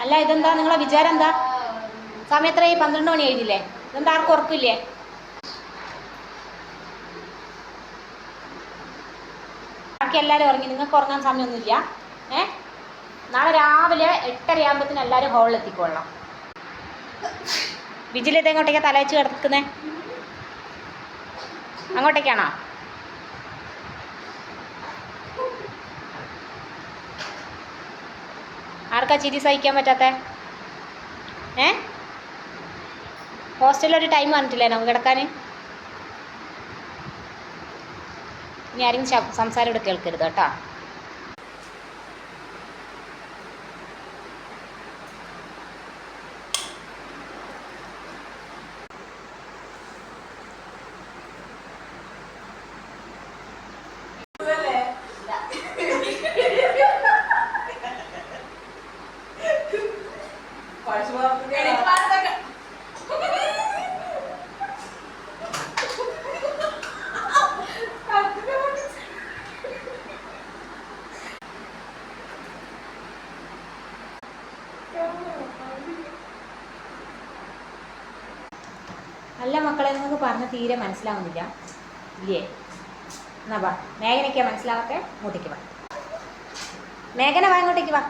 അല്ല ഇതെന്താ? നിങ്ങളെ വിചാരം എന്താ? സമയം എത്ര പന്ത്രണ്ട് മണി കഴിഞ്ഞില്ലേ ഇതെന്താ ആർക്കും ഉറപ്പില്ലേ? ബാക്കി എല്ലാവരും ഉറങ്ങി. നിങ്ങൾക്ക് ഉറങ്ങാൻ സമയമൊന്നുമില്ല ഏ? നാളെ രാവിലെ എട്ടര ആകുമ്പോഴത്തേന് എല്ലാവരും ഹോളിൽ എത്തിക്കൊള്ളണം വിജിൽ ഇത് എങ്ങോട്ടേക്കാ തല കിടക്കുന്നേ? അങ്ങോട്ടേക്കാണോ? ആർക്കാ ചിരി സഹിക്കാൻ പറ്റാത്ത? ഏ? ഹോസ്റ്റലിൽ ഒരു ടൈം വന്നിട്ടില്ലേ നമുക്ക് കിടക്കാൻ? ഇനി ആരെങ്കിലും സംസാരം ഇവിടെ കേൾക്കരുത് കേട്ടോ. അല്ല മക്കളെ നിങ്ങൾക്ക് പറഞ്ഞ തീരെ മനസ്സിലാവുന്നില്ല. ഇല്ലേ? എന്നാ വാ. മേഘനയ്ക്കാ മനസ്സിലാവാത്തെ? ഇങ്ങോട്ടേക്ക് വാ. മേഘന വാ ഇങ്ങോട്ടേക്ക് വാ.